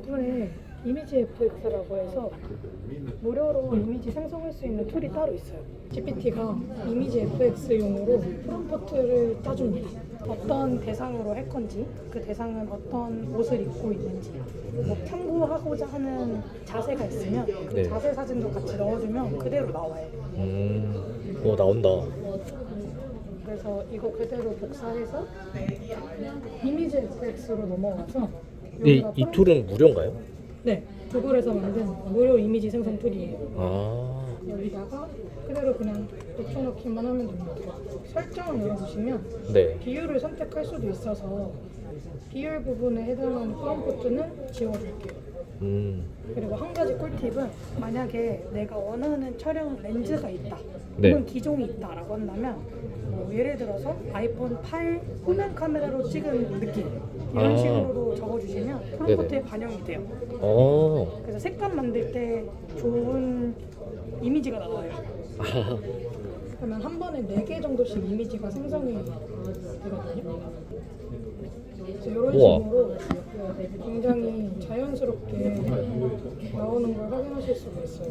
구글에 이미지 FX라고 해서 무료로 이미지 생성할 수 있는 툴이 따로 있어요. GPT가 이미지 FX용으로 프롬프트를 짜줍니다. 어떤 대상으로 할 건지, 그 대상은 어떤 옷을 입고 있는지, 뭐 참고하고자 하는 자세가 있으면 그 네. 자세 사진도 같이 넣어주면 그대로 나와요. 음, 오 나온다. 그래서 이거 그대로 복사해서 이미지 FX로 넘어가서 이, 여기다 이 툴은 무료인가요? 네, 구글에서 만든 무료 이미지 생성 툴이에요. 아, 여기다가 그대로 그냥 붙여넣기만 하면 됩니다. 설정을 눌러주시면 네. 비율을 선택할 수도 있어서 비율 부분에 해당하는 프롬프트는 지워줄게요. 음, 그리고 한 가지 꿀팁은 만약에 내가 원하는 촬영 렌즈가 있다 네. 혹은 기종이 있다라고 한다면 뭐 예를 들어서 아이폰 8 후면 카메라로 찍은 느낌 이런 아. 식으로 적어주시면 프롬프트에 반영이 돼요. 어, 그래서 색감 만들 때 좋은 이미지가 나와요. 아, 그러면 한 번에 4개 정도씩 이미지가 생성이 되거든요. 그래서 이런 우와. 식으로 굉장히 자연스럽게 나오는 걸 확인하실 수가 있어요